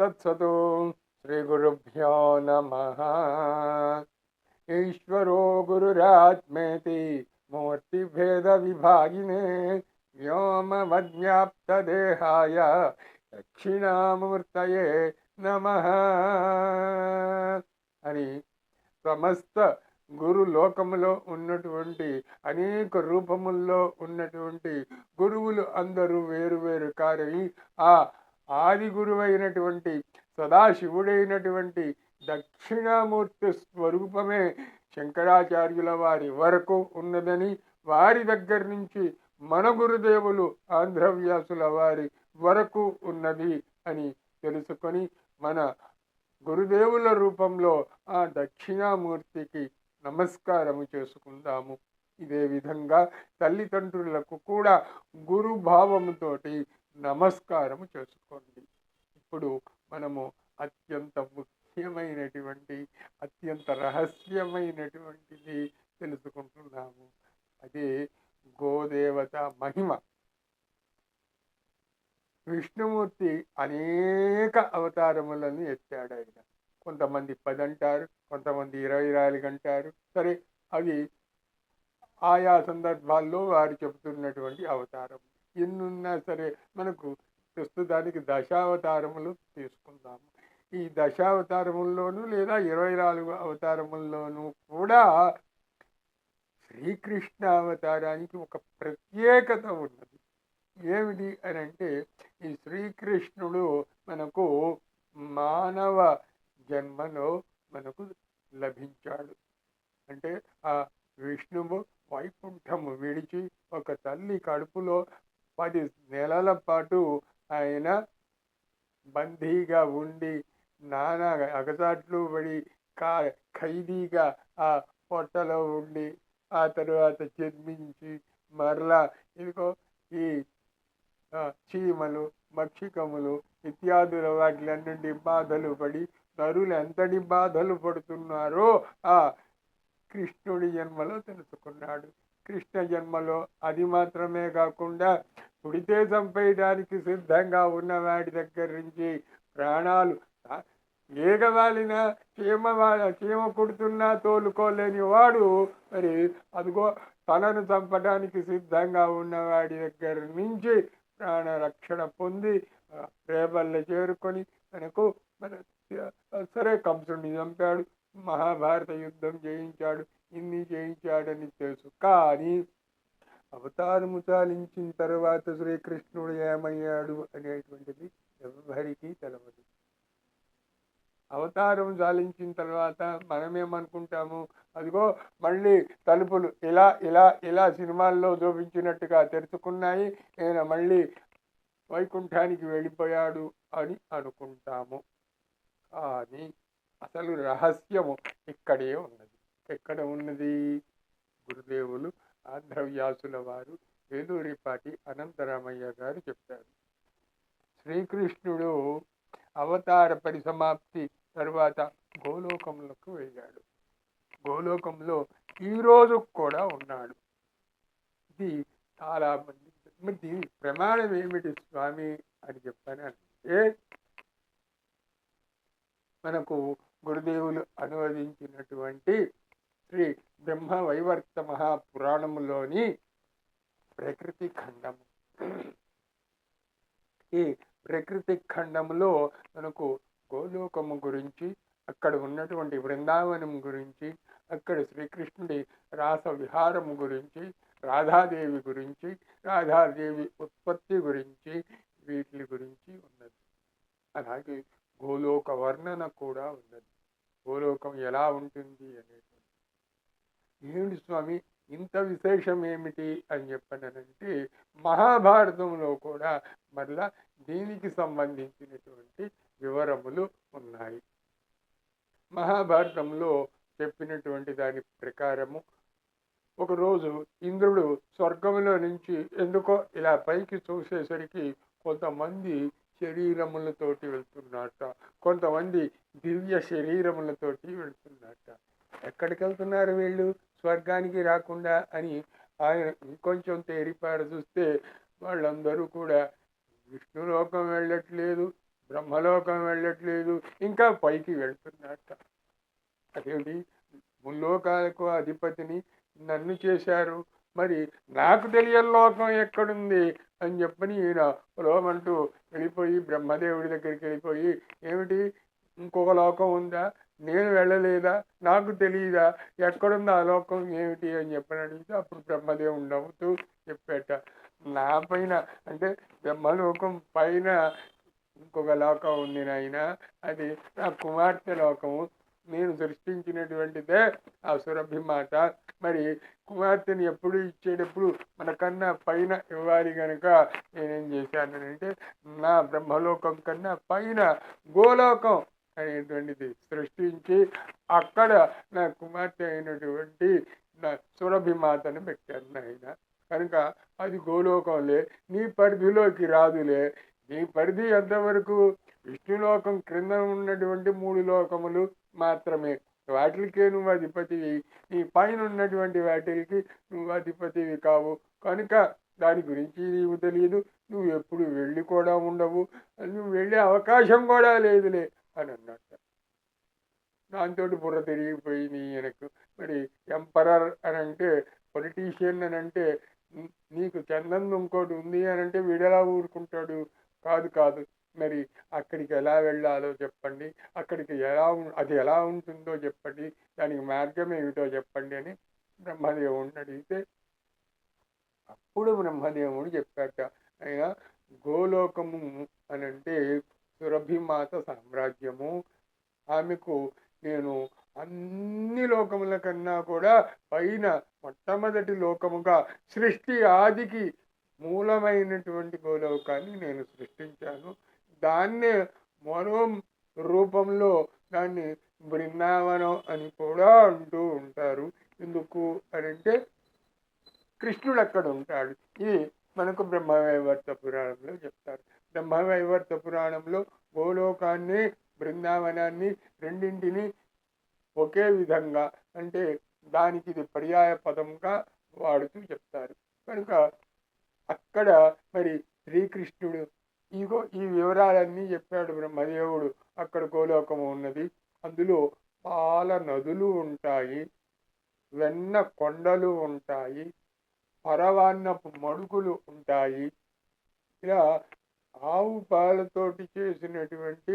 తత్సతు శ్రీ గురుభ్యో నమ ఈశ్వరో గురురాత్మేతి మూర్తిభేద విభాగినే వ్యోమవద్వ్యాప్తదేహాయ దక్షిణామూర్తయే నమ అని సమస్త గురు లోకములో ఉన్నటువంటి అనేక రూపముల్లో ఉన్నటువంటి గురువులు అందరూ వేరు వేరు కారని ఆ ఆది గురువైనటువంటి సదాశివుడైనటువంటి దక్షిణామూర్తి స్వరూపమే శంకరాచార్యుల వారి వరకు ఉన్నదని వారి దగ్గర నుంచి మన గురుదేవులు ఆంధ్రవ్యాసుల వారి వరకు ఉన్నది అని తెలుసుకొని మన గురుదేవుల రూపంలో ఆ దక్షిణామూర్తికి నమస్కారము చేసుకుందాము. ఇదే విధంగా తల్లిదండ్రులకు కూడా గురుభావముతోటి నమస్కారము చేసుకోండి. ఇప్పుడు మనము అత్యంత ముఖ్యమైనటువంటి అత్యంత రహస్యమైనటువంటిది తెలుసుకుంటున్నాము. అదే గోదేవత మహిమ. విష్ణుమూర్తి అనేక అవతారములను ఎత్తాడు ఆయన కొంతమంది పది అంటారు కొంతమంది ఇరవై నాలుగు అంటారు. సరే అవి ఆయా సందర్భాల్లో వారు చెబుతున్నటువంటి అవతారం ఎన్నున్నా సరే మనకు ప్రస్తుతానికి దశావతారములు తీసుకుందాము. ఈ దశావతారముల్లోనూ లేదా ఇరవై నాలుగు అవతారముల్లోనూ కూడా శ్రీకృష్ణ అవతారానికి ఒక ప్రత్యేకత ఉన్నది. ఏమిటి అని అంటే ఈ శ్రీకృష్ణుడు మనకు మానవ జన్మలో మనకు లభించాడు. అంటే ఆ విష్ణువు వైకుంఠము విడిచి ఒక తల్లి కడుపులో పది నెలల పాటు ఆయన బందీగా ఉండి నానా అగసాట్లు పడి కా ఖైదీగా ఆ పొట్టలో ఉండి ఆ తరువాత జన్మించి మరలా ఇదిగో ఈ చీమలు మక్షికములు ఇత్యాదుల వాటిలన్నింటి బాధలు పడి నరులు ఎంతటి బాధలు పడుతున్నారో ఆ కృష్ణుడి జన్మలో తెలుసుకున్నాడు. కృష్ణ జన్మలో. అది మాత్రమే కాకుండా పుడితే చంపేయడానికి సిద్ధంగా ఉన్నవాడి దగ్గర నుంచి ప్రాణాలు ఏగవాలిన చీమ వా- చీమ కుడుతున్నా తోలుకోలేని వాడు మరి అదిగో తనను చంపడానికి సిద్ధంగా ఉన్నవాడి దగ్గర నుంచి ప్రాణ రక్షణ పొంది రేపల్లె చేరుకొని మనకు మన సరే కంసుడిని చంపాడు. మహాభారత యుద్ధం చేయించాడు ఇన్ని జయించాడని తెలుసు. కానీ అవతారము చాలించిన తర్వాత శ్రీకృష్ణుడు ఏమయ్యాడు అనేటువంటిది ఎవరికీ తెలవదు. అవతారం చాలించిన తర్వాత మనమేమనుకుంటాము? అదిగో మళ్ళీ తలుపులు ఇలా ఇలా ఇలా సినిమాల్లో చూపించినట్టుగా తెరుచుకున్నాయి. ఈయన మళ్ళీ వైకుంఠానికి వెళ్ళిపోయాడు అని అనుకుంటాము. కానీ అసలు రహస్యము ఇక్కడే ఉన్నది. ఎక్కడ ఉన్నది? గురుదేవులు ఆంధ్రవ్యాసుల వారు వేలూరిపాటి అనంతరామయ్య గారు చెప్పారు. శ్రీకృష్ణుడు అవతార పరిసమాప్తి తర్వాత గోలోకంలోకి వెళ్ళాడు. గోలోకంలో ఈ రోజు కూడా ఉన్నాడు. ఇది చాలా మంది మరి దీని ప్రమాణం ఏమిటి స్వామి అని చెప్పానంటే మనకు గురుదేవులు అనువదించినటువంటి శ్రీ బ్రహ్మ వైవర్త మహాపురాణములోని ప్రకృతి ఖండము. ఈ ప్రకృతి ఖండములో మనకు గోలోకము గురించి అక్కడ ఉన్నటువంటి బృందావనం గురించి అక్కడ శ్రీకృష్ణుడి రాస విహారము గురించి రాధాదేవి గురించి రాధాదేవి ఉత్పత్తి గురించి వీటి గురించి ఉన్నది. అలాగే గోలోక వర్ణన కూడా ఉన్నది. గోలోకం ఎలా ఉంటుంది అనేటువంటి ఏమిటి స్వామి ఇంత విశేషం ఏమిటి అని చెప్పానంటే మహాభారతంలో కూడా మరలా దీనికి సంబంధించినటువంటి వివరములు ఉన్నాయి. మహాభారతంలో చెప్పినటువంటి దాని ప్రకారము ఒకరోజు ఇంద్రుడు స్వర్గంలో నుంచి ఎందుకో ఇలా పైకి చూసేసరికి కొంతమంది శరీరములతోటి వెళ్తున్నట్ట కొంతమంది దివ్య శరీరములతోటి వెళ్తున్నట్ట ఎక్కడికి వెళ్తున్నారు వీళ్ళు? స్వర్గానికి రాకుండా అని ఆయన ఇంకొంచెం తేరిపార చూస్తే వాళ్ళందరూ కూడా విష్ణులోకం వెళ్ళట్లేదు బ్రహ్మలోకం వెళ్ళట్లేదు ఇంకా పైకి వెళ్తున్నట్ట అదేంటి? ముల్లోకాలకు అధిపతిని నన్ను చేశారు. మరి నాకు తెలియని లోకం ఎక్కడుంది? అని చెప్పని ఈయన లోమంటూ వెళ్ళిపోయి బ్రహ్మదేవుడి దగ్గరికి వెళ్ళిపోయి ఏమిటి? ఇంకొక లోకం ఉందా? నేను వెళ్ళలేదా? నాకు తెలియదా ఎక్కడుంది ఆ లోకం? ఏమిటి? అని చెప్పని అడిగితే అప్పుడు బ్రహ్మదేవుడు నవ్వుతూ చెప్పాట నా పైన అంటే బ్రహ్మలోకం పైన ఇంకొక లోకం ఉంది నాయన. అది నా కుమార్తె లోకము. నేను సృష్టించినటువంటిదే ఆ సురభిమాత మరి కుమార్తెని ఎప్పుడు ఇచ్చేటప్పుడు మనకన్నా పైన ఇవ్వాలి కనుక నేనేం చేశానంటే నా బ్రహ్మలోకం కన్నా పైన గోలోకం అనేటువంటిది సృష్టించి అక్కడ నా కుమార్తె అయినటువంటి నా సురభిమాతను పెట్టాను నాయన. కనుక అది గోలోకంలే నీ పరిధిలోకి రాదులే నీ పరిధి ఎంతవరకు? విష్ణులోకం క్రింద ఉన్నటువంటి మూడు లోకములు మాత్రమే. వాటికే నువ్వు అధిపతివి. నీ పైన ఉన్నటువంటి వాటికి నువ్వు అధిపతివి కావు. కనుక దాని గురించి నీకు తెలియదు నువ్వు ఎప్పుడు వెళ్ళి కూడా ఉండవు. నువ్వు వెళ్ళే అవకాశం కూడా లేదులే అని అన్నట్ట. దాంతో బుర్ర తిరిగిపోయింది ఈయనకు. మరి ఎంపరర్ అని అంటే పొలిటీషియన్ అని అంటే నీకు చందన్ ఇంకోటి ఉంది అని అంటే వీడెలా ఊరుకుంటాడు? కాదు కాదు. మరి అక్కడికి ఎలా వెళ్ళాలో చెప్పండి. అక్కడికి ఎలా అది ఎలా ఉంటుందో చెప్పండి. దానికి మార్గం ఏమిటో చెప్పండి అని బ్రహ్మదేవుడిని అడిగితే అప్పుడు బ్రహ్మదేవుడు చెప్పాట ఆయన గోలోకము అని అంటే సురభిమాత సామ్రాజ్యము. ఆమెకు నేను అన్ని లోకముల కన్నా కూడా పైన మొట్టమొదటి లోకముగా సృష్టి ఆదికి మూలమైనటువంటి గోలోకాన్ని నేను సృష్టించాను. దాన్నే మరో రూపంలో దాన్ని బృందావనం అని కూడా అంటూ ఉంటారు. ఎందుకు అని అంటే కృష్ణుడు అక్కడ ఉంటాడు. ఇది మనకు బ్రహ్మవైవర్త పురాణంలో చెప్తారు. బ్రహ్మవైవర్త పురాణంలో గోలోకాన్ని బృందావనాన్ని రెండింటిని ఒకే విధంగా అంటే దానికి ఇది పర్యాయ పదంగా వాడుతూ చెప్తారు. కనుక అక్కడ మరి శ్రీకృష్ణుడు ఇగో ఈ వివరాలన్నీ చెప్పాడు బ్రహ్మదేవుడు. అక్కడ గోలోకము ఉన్నది. అందులో పాల నదులు ఉంటాయి. వెన్న కొండలు ఉంటాయి. పరవాన్నపు మడుగులు ఉంటాయి. ఇలా ఆవు పాలతోటి చేసినటువంటి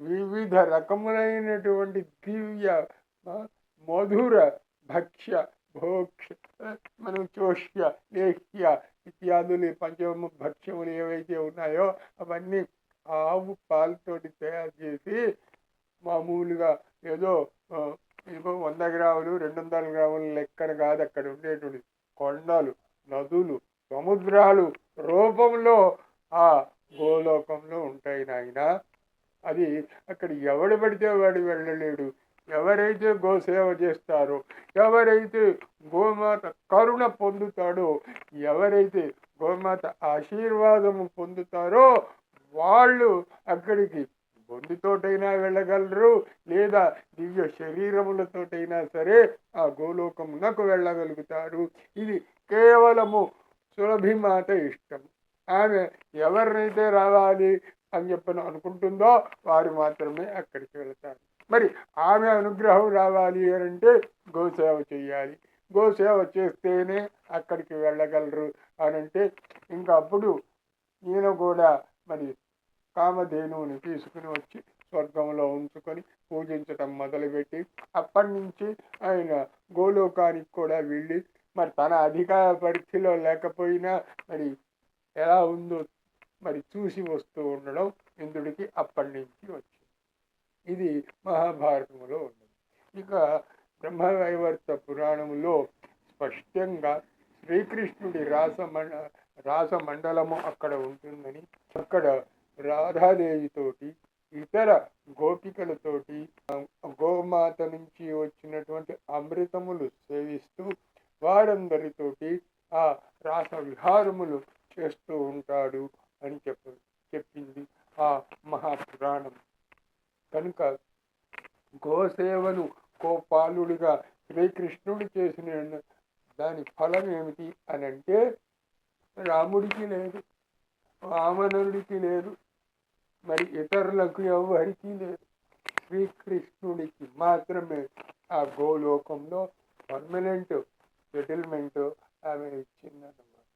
వివిధ రకములైనటువంటి దివ్య మధుర భక్ష్య భోక్ష మనం చోష్య లేఖ్య ఇత్యాదులు పంచమ భక్ష్యములు ఏవైతే ఉన్నాయో అవన్నీ ఆవు పాలతోటి తయారు చేసి మామూలుగా ఏదో ఇదిగో వంద గ్రాములు రెండు వందల గ్రాములు లెక్కన కాదు అక్కడ ఉండేటువంటి కొండలు నదులు సముద్రాలు రూపంలో ఆ గోలోకంలో ఉంటాయి నాయన. అది అక్కడ ఎవడు పడితే వాడు వెళ్ళలేడు. ఎవరైతే గోసేవ చేస్తారో ఎవరైతే గోమాత కరుణ పొందుతాడో ఎవరైతే గోమాత ఆశీర్వాదము పొందుతారో వాళ్ళు అక్కడికి బొందుతోటైనా వెళ్ళగలరు లేదా దివ్య శరీరములతోటైనా సరే ఆ గోలోకమునకు వెళ్ళగలుగుతారు. ఇది కేవలము సులభిమాత ఇష్టం. ఆమె ఎవరినైతే రావాలి అని చెప్పని అనుకుంటుందో వారు మాత్రమే అక్కడికి వెళతారు. మరి ఆమె అనుగ్రహం రావాలి అని అంటే గోసేవ చేయాలి గోసేవ చేస్తేనే అక్కడికి వెళ్ళగలరు అని అంటే ఇంకా అప్పుడు ఈయన కూడా మరి కామధేనువుని తీసుకుని వచ్చి స్వర్గంలో ఉంచుకొని పూజించటం మొదలుపెట్టి అప్పటి నుంచి ఆయన గోలోకానికి కూడా వెళ్ళి మరి తన అధికార పరిధిలో లేకపోయినా మరి ఎలా ఉందో మరి చూసి వస్తూ ఉండడం ఇంద్రుడికి అప్పటి నుంచి వచ్చింది. ఇది మహాభారతములో ఉన్నది. ఇక బ్రహ్మవైవర్త పురాణములో స్పష్టంగా శ్రీకృష్ణుడి రాసమండ రాసమండలము అక్కడ ఉంటుందని అక్కడ రాధాదేవితోటి ఇతర గోపికలతోటి ఆ, గోమాత నుంచి వచ్చినటువంటి అమృతములు సేవిస్తూ వారందరితోటి ఆ రాస విహారములు చేస్తూ ఉంటాడు అని చెప్ప చెప్పింది ఆ మహాపురాణం కనుక గోసేవను గోపాలుడిగా శ్రీకృష్ణుడు చేసిన దాని ఫలం ఏమిటి అని అంటే రాముడికి లేదు వామనుడికి లేదు మరి ఇతరులకు ఎవరికి లేదు. శ్రీకృష్ణుడికి మాత్రమే ఆ గోలోకంలో పర్మనెంట్ సెటిల్మెంట్ ఆమె ఇచ్చిందన్నమాట.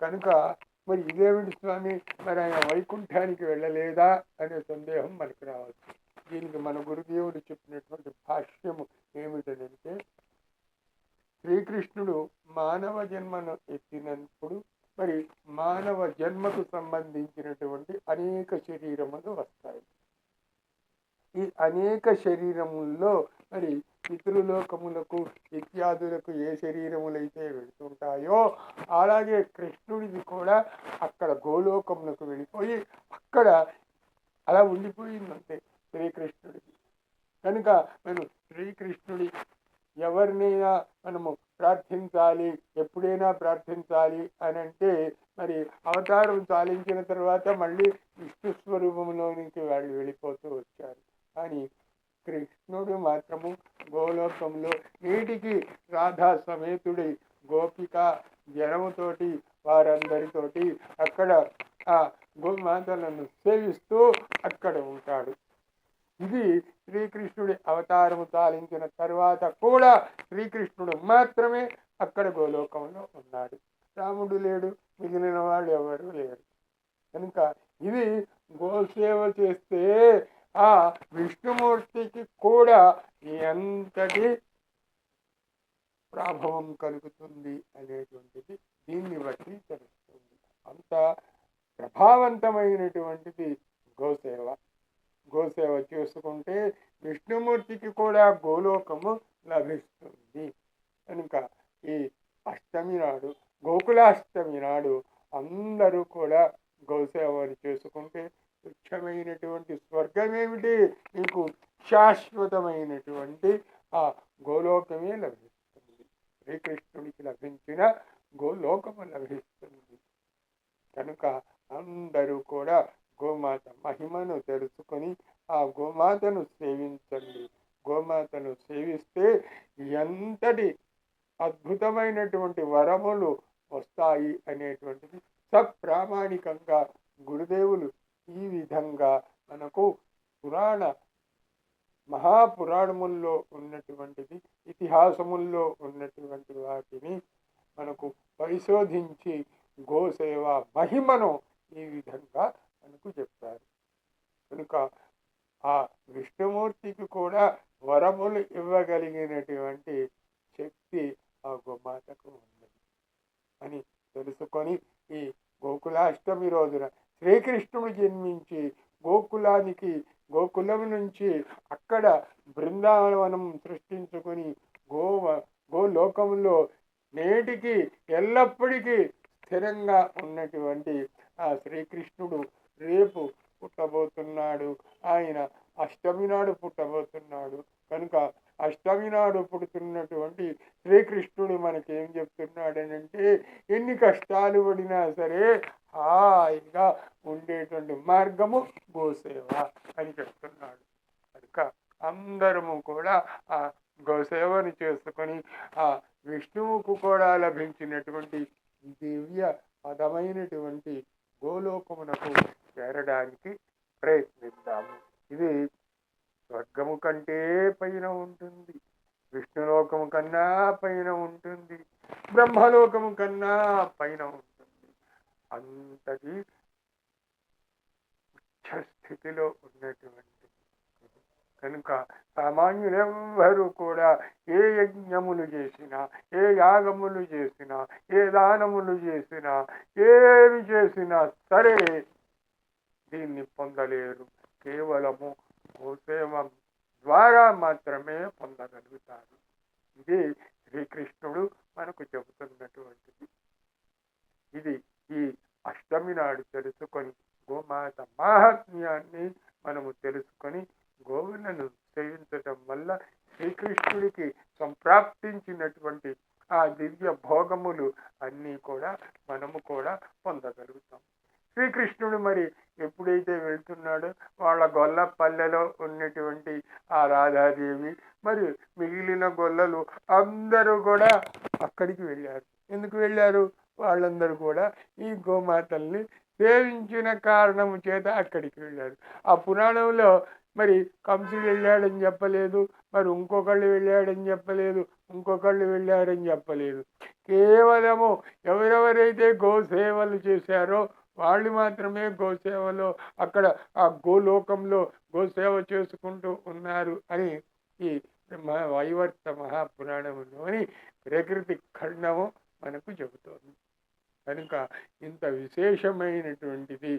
కనుక మరి ఇదేమిటి స్వామి? మరి ఆయన వైకుంఠానికి వెళ్ళలేదా అనే సందేహం మనకు రావచ్చు. దీనికి మన గురుదేవుడు చెప్పినటువంటి భాష్యము ఏమిటంటే శ్రీకృష్ణుడు మానవ జన్మను ఎత్తినప్పుడు మరి మానవ జన్మకు సంబంధించినటువంటి అనేక శరీరములు వస్తాయి. ఈ అనేక శరీరముల్లో మరి పితృలోకములకు ఇత్యాదులకు ఏ శరీరములైతే వెళుతుంటాయో అలాగే కృష్ణుడిది కూడా అక్కడ గోలోకములకు వెళ్ళిపోయి అక్కడ అలా ఉండిపోయిందంతే శ్రీకృష్ణుడికి కనుక మనం శ్రీకృష్ణుడి ఎవరినైనా మనము ప్రార్థించాలి ఎప్పుడైనా ప్రార్థించాలి అని అంటే మరి అవతారం చాలించిన తర్వాత మళ్ళీ విష్ణు స్వరూపంలోనికి వాళ్ళు వెళ్ళిపోతూ వచ్చారు. కానీ కృష్ణుడు మాత్రము గోలోకంలో నీటికి రాధా సమేతుడి గోపిక జనముతోటి వారందరితోటి అక్కడ ఆ గోమాతలను సేవిస్తూ అక్కడ ఉంటాడు. ఇది శ్రీకృష్ణుడి అవతారము తాలించిన తర్వాత కూడా శ్రీకృష్ణుడు మాత్రమే అక్కడ గోలోకంలో ఉన్నాడు. రాముడు లేడు మిగిలిన వాళ్ళు ఎవరు లేరు. కనుక ఇది గోసేవ చేస్తే ఆ విష్ణుమూర్తికి కూడా ఎంతటి ప్రాభవం కలుగుతుంది అనేటువంటిది దీన్ని బట్టి తెలుస్తుంది. అంత ప్రభావవంతమైనటువంటిది గోసేవ. గోసేవ చేసుకుంటే విష్ణుమూర్తికి కూడా గోలోకము లభిస్తుంది. కనుక ఈ అష్టమి నాడు గోకులాష్టమి నాడు అందరూ కూడా గోసేవలు చేసుకుంటే తుచ్చమైనటువంటి స్వర్గం ఏమిటి మీకు శాశ్వతమైనటువంటి ఆ గోలోకమే లభిస్తుంది. శ్రీకృష్ణుడికి లభించిన గోలోకము లభిస్తుంది. కనుక అందరూ కూడా గోమాత మహిమను తెలుసుకొని ఆ గోమాతను సేవించండి. గోమాతను సేవిస్తే ఎంతటి అద్భుతమైనటువంటి వరములు వస్తాయి అనేటువంటిది సప్రామాణికంగా గురుదేవులు ఈ విధంగా మనకు పురాణ మహాపురాణముల్లో ఉన్నటువంటిది ఇతిహాసముల్లో ఉన్నటువంటి వాటిని మనకు పరిశోధించి గోసేవ మహిమను ఈ విధంగా మనకు చెప్తారు. కనుక ఆ విష్ణుమూర్తికి కూడా వరములు ఇవ్వగలిగినటువంటి శక్తి ఆ గోమాతకు ఉన్నది అని తెలుసుకొని ఈ గోకులాష్టమి రోజున శ్రీకృష్ణుడు జన్మించి గోకులానికి గోకులం నుంచి అక్కడ బృందావనం సృష్టించుకొని గో గోలోకంలో నేటికి ఎల్లప్పటికీ స్థిరంగా ఉన్నటువంటి ఆ శ్రీకృష్ణుడు రేపు పుట్టబోతున్నాడు. ఆయన అష్టమి నాడు పుట్టబోతున్నాడు. కనుక అష్టమి నాడు పుడుతున్నటువంటి శ్రీకృష్ణుడు మనకి ఏం చెప్తున్నాడనంటే ఎన్ని కష్టాలు పడినా సరే హాయిగా ఉండేటువంటి మార్గము గోసేవ అని చెప్తున్నాడు. కనుక అందరము కూడా ఆ గోసేవని చేసుకొని ఆ విష్ణువుకు కూడా లభించినటువంటి దివ్య పదమైనటువంటి గోలోకమునకు చేరడానికి ప్రయత్నిద్దాము ఇది స్వర్గము కంటే పైన ఉంటుంది. విష్ణులోకము కన్నా పైన ఉంటుంది. బ్రహ్మలోకము కన్నా పైన ఉంటుంది. అంతటి ఉచ్చ స్థితిలో ఉన్నటువంటి కనుక సామాన్యులెవ్వరూ కూడా ఏ యజ్ఞములు చేసినా ఏ యాగములు చేసినా ఏ దానములు చేసినా ఏమి చేసినా సరే దీన్ని పొందలేరు. కేవలము గోసేవం ద్వారా మాత్రమే పొందగలుగుతారు. ఇది శ్రీకృష్ణుడు మనకు చెబుతున్నటువంటిది. ఇది ఈ అష్టమి నాడు తెలుసుకొని గోమాత మాహాత్మ్యాన్ని మనము తెలుసుకొని గోవులను సేవించటం వల్ల శ్రీకృష్ణుడికి సంప్రాప్తించినటువంటి ఆ దివ్య భోగములు అన్నీ కూడా మనము కూడా పొందగలుగుతాం. ఉన్నాడు వాళ్ళ గొల్ల పల్లెలో ఉన్నటువంటి ఆ రాధాదేవి. మరి మిగిలిన గొల్లలు అందరూ కూడా అక్కడికి వెళ్ళారు. ఎందుకు వెళ్ళారు? వాళ్ళందరూ కూడా ఈ గోమాతల్ని సేవించిన కారణము చేత అక్కడికి వెళ్ళారు. ఆ పురాణంలో మరి కంసుడు వెళ్ళాడని చెప్పలేదు మరి ఇంకొకళ్ళు వెళ్ళాడని చెప్పలేదు ఇంకొకళ్ళు వెళ్ళారని చెప్పలేదు. కేవలము ఎవరెవరైతే గోసేవలు చేశారో వాళ్ళు మాత్రమే గోసేవలో అక్కడ ఆ గోలోకంలో గోసేవ చేసుకుంటూ ఉన్నారు అని ఈ వైవర్త మహాపురాణంలోని ప్రకృతి ఖండము మనకు చెబుతోంది. కనుక ఇంత విశేషమైనటువంటిది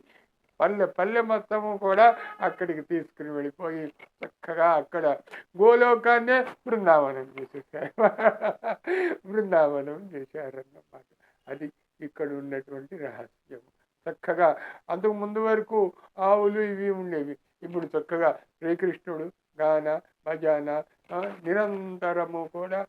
పల్లె పల్లె మొత్తము కూడా అక్కడికి తీసుకుని వెళ్ళిపోయి చక్కగా అక్కడ గోలోకాన్నే బృందావనం చేసేసారు. బృందావనం చేశారన్నమాట. అది ఇక్కడ ఉన్నటువంటి రహస్యం చక్కగా అంతకు ముందు వరకు ఆవులు ఇవి ఉండేవి. ఇప్పుడు చక్కగా శ్రీకృష్ణుడు గాన భజన నిరంతరము కూడా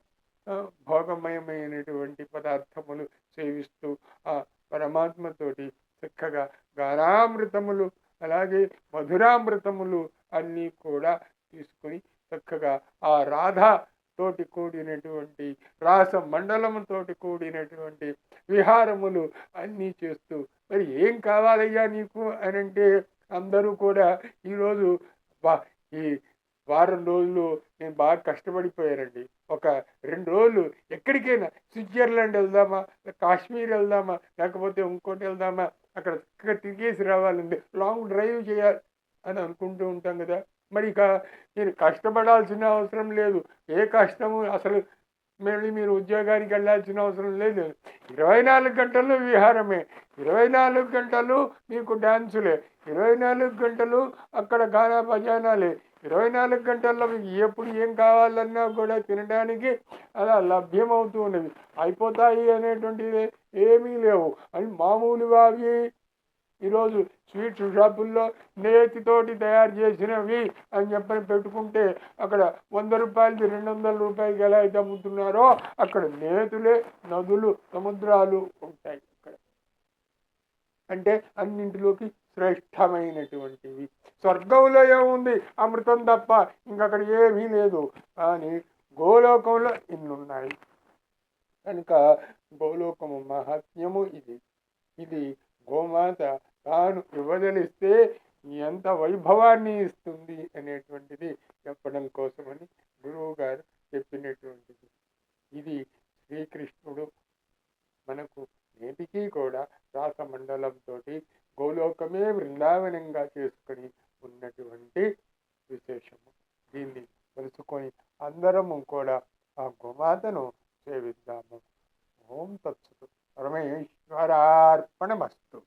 భోగమయమైనటువంటి పదార్థములు సేవిస్తూ ఆ పరమాత్మతోటి చక్కగా గానామృతములు అలాగే మధురామృతములు అన్నీ కూడా తీసుకొని చక్కగా ఆ రాధ తోటి కూడినటువంటి రాస మండలముతోటి కూడినటువంటి విహారములు అన్నీ చేస్తూ మరి ఏం కావాలయ్యా నీకు అని అంటే అందరూ కూడా ఈరోజు బా ఈ వారం రోజులు నేను బాగా కష్టపడిపోయానండి. ఒక రెండు రోజులు ఎక్కడికైనా స్విట్జర్లాండ్ వెళ్దామా కాశ్మీర్ వెళ్దామా లేకపోతే ఇంకోటి వెళ్దామా అక్కడ చక్కగా తిరిగేసి రావాలండి లాంగ్ డ్రైవ్ చేయాలి అని అనుకుంటూ ఉంటాం కదా. మరి ఇక మీరు కష్టపడాల్సిన అవసరం లేదు. ఏ కష్టము? అసలు మళ్ళీ మీరు ఉద్యోగానికి వెళ్ళాల్సిన అవసరం లేదు. ఇరవై నాలుగు గంటలు విహారమే. ఇరవై నాలుగు గంటలు మీకు డ్యాన్సులే ఇరవై నాలుగు గంటలు అక్కడ గానా భజానాలే. ఇరవై నాలుగు గంటల్లో మీకు ఎప్పుడు ఏం కావాలన్నా కూడా తినడానికి అలా లభ్యమవుతూ ఉన్నది. అయిపోతాయి అనేటువంటిది ఏమీ లేవు. అని మామూలుగా అవి ఈరోజు స్వీట్ షాపుల్లో నేతితోటి తయారు చేసినవి అని చెప్పని పెట్టుకుంటే అక్కడ వంద రూపాయలది రెండు వందల రూపాయలకి ఎలా అయితే అమ్ముతున్నారో అక్కడ నేతులే నదులు సముద్రాలు ఉంటాయి అక్కడ. అంటే అన్నింటిలోకి శ్రేష్టమైనటువంటివి. స్వర్గంలో ఏముంది? అమృతం తప్ప ఇంకక్కడ ఏమీ లేదు. కానీ గోలోకంలో ఇన్నున్నాయి. కనుక గోలోకము మహాత్మ్యము ఇది. ఇది గోమాత తాను విభజనిస్తే ఎంత వైభవాన్ని ఇస్తుంది అనేటువంటిది చెప్పడం కోసమని గురువు గారు చెప్పినటువంటిది. ఇది శ్రీకృష్ణుడు మనకు నేటికీ కూడా రాస మండలంతో గోలోకమే బృందావనంగా చేసుకుని ఉన్నటువంటి విశేషము. దీన్ని తెలుసుకొని అందరము కూడా ఆ గోమాతను సేవిద్దాము. ఓం తత్సతు. పరమేశ్వరార్పణమస్తు.